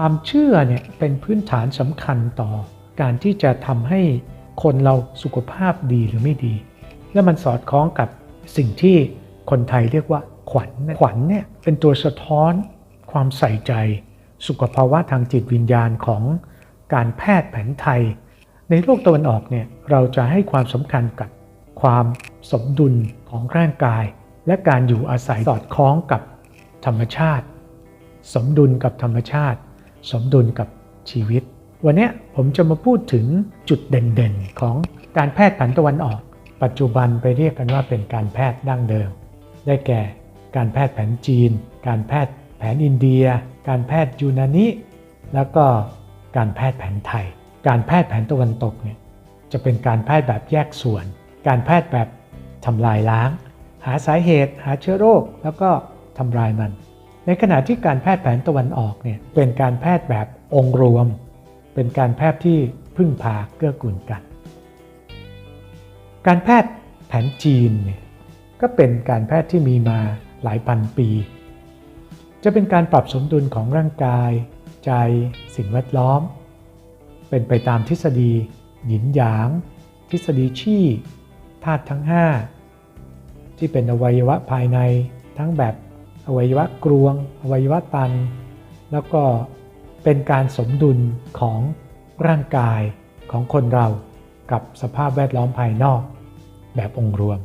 ความเชื่อเนี่ยเป็นพื้นฐานสำคัญต่อการที่จะทำให้คนเราสุขภาพดีหรือไม่ดี และมันสอดคล้องกับสิ่งที่คนไทยเรียกว่าขวัญขวัญเนี่ยเป็นตัวสะท้อนความใส่ใจ สุขภาวะทางจิตวิญญาณของการแพทย์แผนไทย ในโลกตะวันออกเนี่ยเราจะให้ความสำคัญกับความสมดุลของร่างกาย และการอยู่อาศัยสอดคล้องกับธรรมชาติ สมดุลกับธรรมชาติ สมดุลกับชีวิต วันนี้ผมจะมาพูดถึงจุดเด่นๆ ของการแพทย์แผนตะวันออก ปัจจุบันไปเรียกกันว่าเป็นการแพทย์ดั้งเดิม ได้แก่การแพทย์แผนจีน การแพทย์แผนอินเดีย การแพทย์ยูนานิ แล้วก็การแพทย์แผนไทย การแพทย์แผนตะวันตกเนี่ยจะเป็นการแพทย์แบบแยกส่วน การแพทย์แบบทำลายล้าง หาสาเหตุ หาเชื้อโรค แล้วก็ทำลายมัน ในขณะที่การแพทย์แผนตะวันออกเนี่ยเป็นการแพทย์แบบองค์รวม เป็นการแพทย์ที่พึ่งพาเกื้อกูลกัน การแพทย์แผนจีนเนี่ยก็เป็นการแพทย์ที่มีมาหลายพันปี จะเป็นการปรับสมดุลของร่างกาย ใจสิ่งแวดล้อม เป็นไปตามทฤษฎี หยินหยาง ทฤษฎีชี่ธาตุทั้ง 5 ที่เป็นอวัยวะภายในทั้งแบบ อวัยวะกรวง อวัยวะตัน แล้วก็เป็นการสมดุลของร่างกายของคนเรากับสภาพแวดล้อมภายนอก แบบองค์รวม